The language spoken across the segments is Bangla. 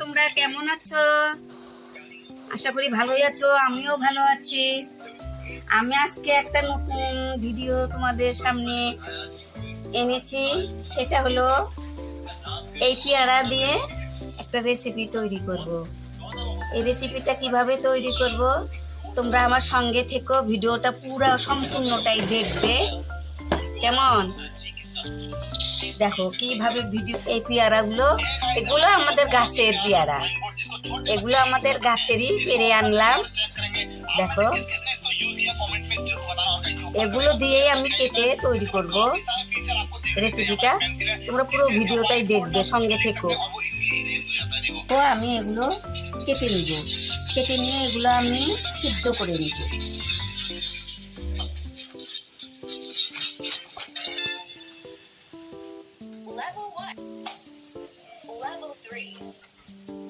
তোমরা কেমন আছো? আশা করি ভালোই আছো, আমিও ভালো আছি। আমি আজকে একটা নতুন ভিডিও তোমাদের সামনে এনেছি, সেটা হলো এই পেয়ারা দিয়ে একটা রেসিপি তৈরি করব। এই রেসিপিটা কীভাবে তৈরি করব? তোমরা আমার সঙ্গে থেকো, ভিডিওটা পুরো সম্পূর্ণটাই দেখবে। কেমন? দেখো, কীভাবে ভিডিও, এই পেয়ারাগুলো, এগুলো আমাদের গাছের পেয়ারা। এগুলো আমাদের গাছেরই পেরে আনলাম। দেখো, এগুলো দিয়েই আমি কেটে তৈরি করব রেসিপিটা। তোমরা পুরো ভিডিওটাই দেখবে, সঙ্গে থেকো। তো আমি এগুলো কেটে নিব। কেটে নিয়ে এগুলো আমি সিদ্ধ করে নিব।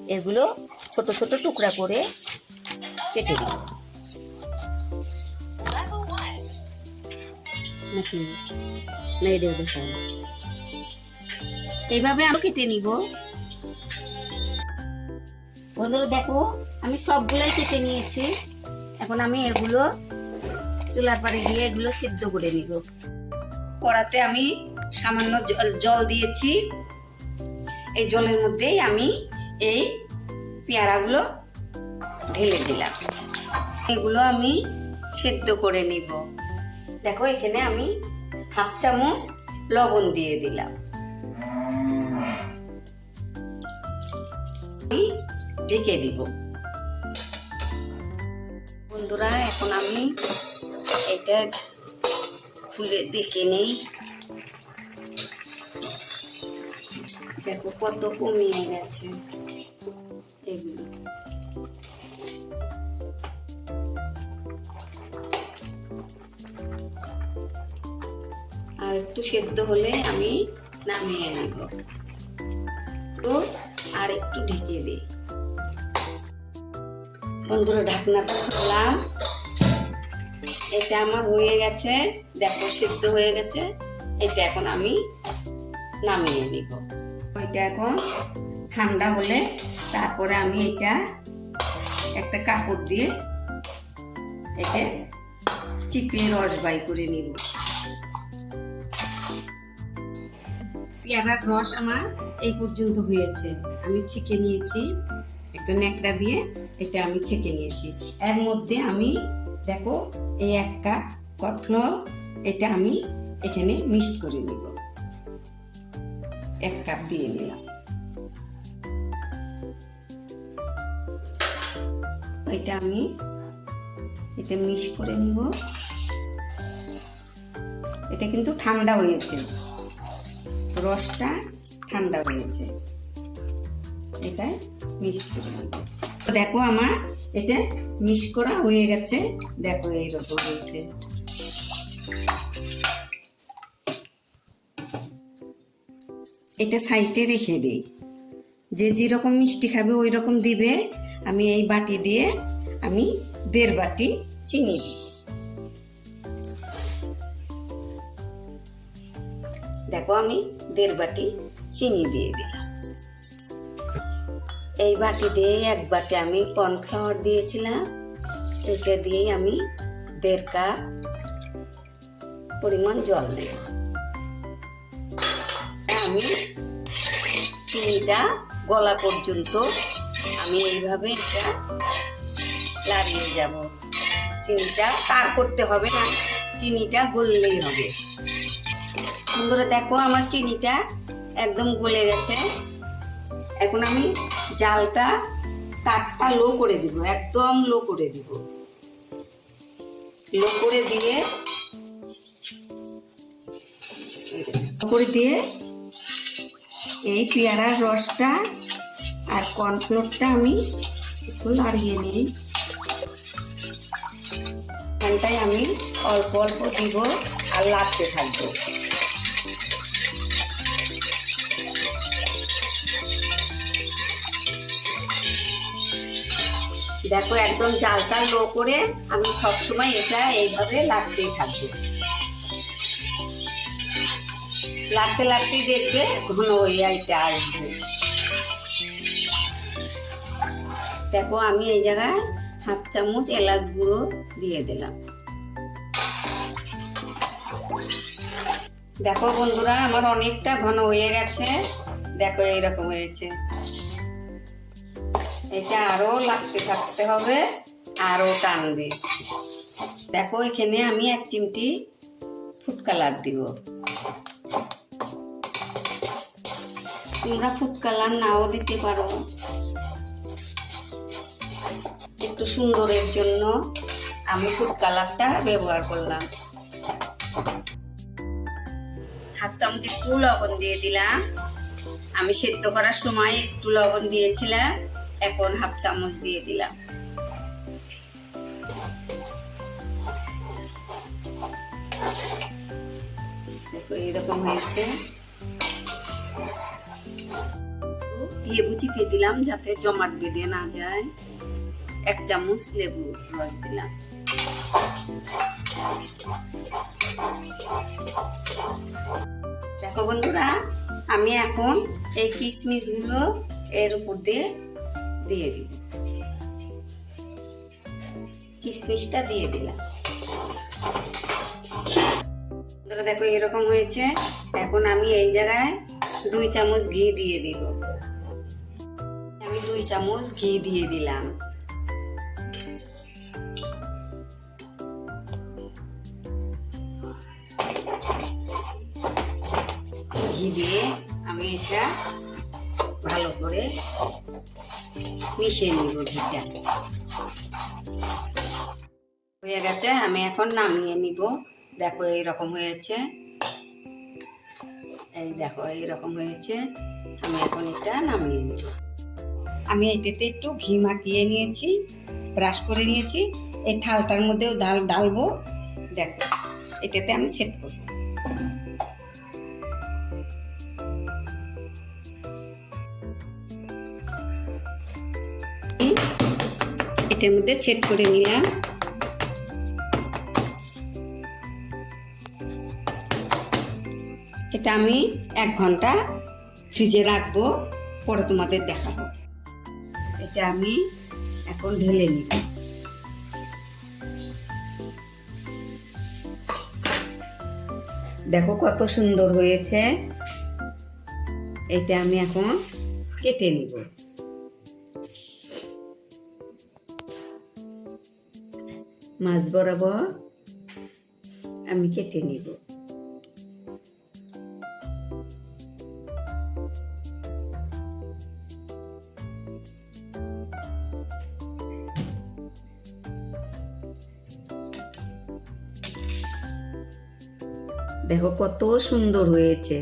এগুলো ছোট ছোট টুকরা করে কেটে দিব নাকি? এইভাবে আমি কেটে নিব। বন্ধুরা, দেখো, আমি সবগুলোই কেটে নিয়েছি। এখন আমি এগুলো চুলার পাড়ে গিয়ে এগুলো সিদ্ধ করে নিব। কড়াতে আমি সামান্য জল জল দিয়েছি। এই জলের মধ্যেই আমি এই পেয়ারাগুলো ঢেলে দিলাম। এগুলো আমি সেদ্ধ করে নিব। দেখো, এখানে আমি হাফ চামচ লবণ দিয়ে দিলাম। আমি ঢেকে দিব। বন্ধুরা, এখন আমি এটা খুলে দেখে নেই। দেখো কত কমিয়ে গেছে। এগুলো। আর একটু সেদ্ধ হলে আমি নামিয়ে নিব। তো আর একটু ঢেকে দিই। বন্ধুরা, ঢাকনাটা খুললাম। এটা আমার হয়ে গেছে। দেখো, সেদ্ধ হয়ে গেছে। এটা এখন আমি নামিয়ে নিব। এটা এখন ঠান্ডা হলে তারপরে আমি এটা একটা কাপড় দিয়ে একে চিপিয়ে রস বাই করে নিব। পেয়ারার রস আমার এই পর্যন্ত হয়েছে। আমি ছেঁকে নিয়েছি, একটা ন্যাকড়া দিয়ে এটা আমি ছেঁকে নিয়েছি। এর মধ্যে আমি দেখো এই এক কাপ কর্নফ্লাওয়ার, এটা আমি এখানে মিক্সড করে নিব। এক কাপ দিয়ে নিলাম। এটা আমি এটা মিক্স করে নিব। এটা কিন্তু ঠান্ডা হয়েছে। রসটা ঠান্ডা হয়েছে। এটা মিক্স করে নেব। দেখো আমার এটা মিক্স করা হয়ে গেছে। দেখো এইরকম হয়েছে। এটা সাইডে রেখে দিই। যে যেরকম মিষ্টি খাবে ওই রকম দিবে। আমি এই বাটি দিয়ে আমি দেড় বাটি চিনি দিই। দেখো, আমি দেড় বাটি চিনি দিয়ে দিলাম। এই বাটি দিয়ে এক বাটি আমি কর্নফ্লাওয়ার দিয়েছিলাম। এটা দিয়েই আমি দেড় কাপ পরিমাণ জল দেব আমি চিনিটা গলা পর্যন্ত আমি এইভাবে এটা লাড়িয়ে যাব। চিনিটা তার করতে হবে না, চিনিটা গললেই হবে। বন্ধুরা, দেখো আমার চিনিটা একদম গলে গেছে। এখন আমি জালটা তারটা লো করে দিব, একদম লো করে দিব। লো করে দিয়ে করে দিয়ে এই পেয়ারার রসটা আর কর্নফ্লোরটা আমি একটু লাড়িয়ে নিই। এখানটায় আমি অল্প অল্প দিব আর লাড়তে থাকব। দেখো একদম জালটা লো করে আমি সবসময় এটা এইভাবে লাগতেই থাকব। লাগতে লাগতেই দেখবে ঘন হয়ে এটা আসবে। দেখো, আমি এই জায়গায় হাফ চামচ এলাচ গুঁড়ো দিয়ে দিলাম। দেখো বন্ধুরা, আমার অনেকটা ঘন হয়ে গেছে। দেখো, এইরকম হয়েছে। এটা আরও লাগতে থাকতে হবে, আরও টানবে। দেখো, এখানে আমি এক চিমটি ফুড কালার দিব। তোমরা ফুড কালার নাও দিতে পারো। একটু সুন্দরের জন্য আমি ফুড কালারটা ব্যবহার করলাম। হাফ চামচ একটু লবণ দিয়ে দিলাম। আমি সেদ্ধ করার সময় একটু লবণ দিয়েছিলাম, এখন হাফ চামচ দিয়ে দিলাম। দেখো, এরকম হয়েছে। লেবু চিপে দিলাম যাতে জমাট বেঁধে না যায়। এক চামচ লেবু রস দিলাম। দেখো বন্ধুরা, আমি এখন এই কিশমিশগুলো এর উপর দিয়ে দিয়ে দিব কিশমিশটা দিয়ে দিলাম। দেখো এরকম হয়েছে। এখন আমি এই জায়গায় দুই চামচ ঘি দিয়ে দিব। চামচ ঘি দিয়ে দিলাম। ঘি দিয়ে আমি এটা ভালো করে মিশিয়ে নিব ঘিটা। হয়ে গেছে, আমি এখন নামিয়ে নিব। দেখো এইরকম হয়েছে। এই দেখো এইরকম হয়েছে। আমি এখন এটা নামিয়ে নিব। আমি এটাতে একটু ঘি মাখিয়ে নিয়েছি ব্রাশ করে নিয়েছি। এই থালটার মধ্যেও ডাল ডালবো। দেখো, এটাতে আমি সেট করব। এটার মধ্যে সেট করে নিলাম। এটা আমি এক ঘণ্টা ফ্রিজে রাখব, পরে তোমাদের দেখাবো। এটা আমি এখন ঢেলে নিব। দেখো কত সুন্দর হয়েছে। এটা আমি এখন কেটে নিব। মাছ বরাবর আমি কেটে নিব। দেখো কত সুন্দর হয়েছে।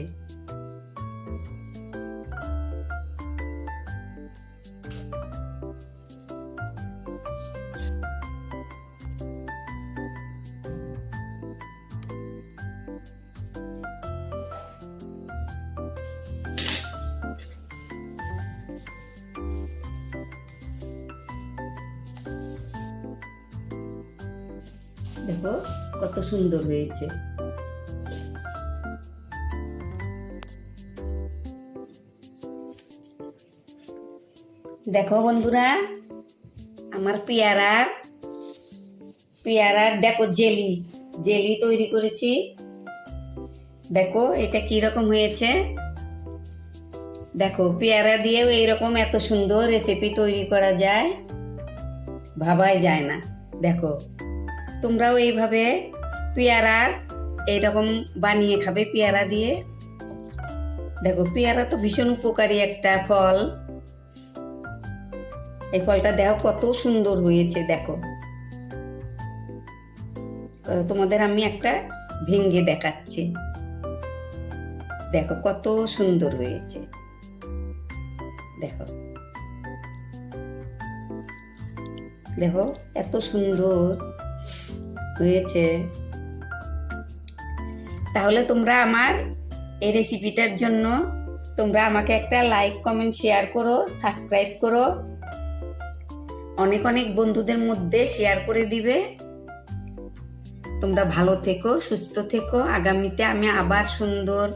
দেখো কত সুন্দর হয়েছে। দেখো বন্ধুরা, আমার পেয়ারার পেয়ারার দেখো জেলি জেলি তৈরি করেছি। দেখো, এটা কি রকম হয়েছে? দেখো, পেয়ারা দিয়েও এইরকম এত সুন্দর রেসিপি তৈরি করা যায়, ভাবাই যায় না। দেখো, তোমরাও এইভাবে পেয়ারার এইরকম বানিয়ে খাবে, পেয়ারা দিয়ে। দেখো, পেয়ারা তো ভীষণ উপকারী একটা ফল। এই ফলটা দেখো কত সুন্দর হয়েছে, দেখো। তোমাদের আমি একটা ভেঙ্গে দেখাচ্ছি। দেখো কত সুন্দর হয়েছে। দেখো। দেখো এত সুন্দর হয়েছে। তাহলে তোমরা আমার এই রেসিপিটার জন্য তোমরা আমাকে একটা লাইক কমেন্ট শেয়ার করো সাবস্ক্রাইব করো। অনেক অনেক বন্ধুদের মধ্যে শেয়ার করে দিবে। তোমরা ভালো থেকো, সুস্থ থেকো। আগামীতে আমি আবার সুন্দর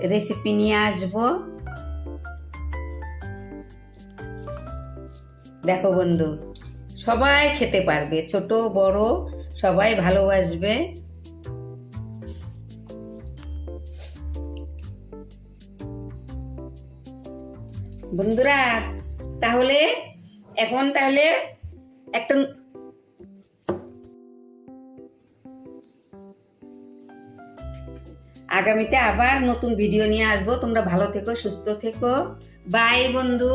রেসিপি নিয়ে আসব। দেখো বন্ধু, সবাই খেতে পারবে, ছোট, বড়, সবাই ভালোবাসবে। বন্ধুরা, তাহলে এখন তাহলে একটা আগামীতে আবার নতুন ভিডিও নিয়ে আসব। তোমরা ভালো থেকো, সুস্থ থেকো। বাই বন্ধু।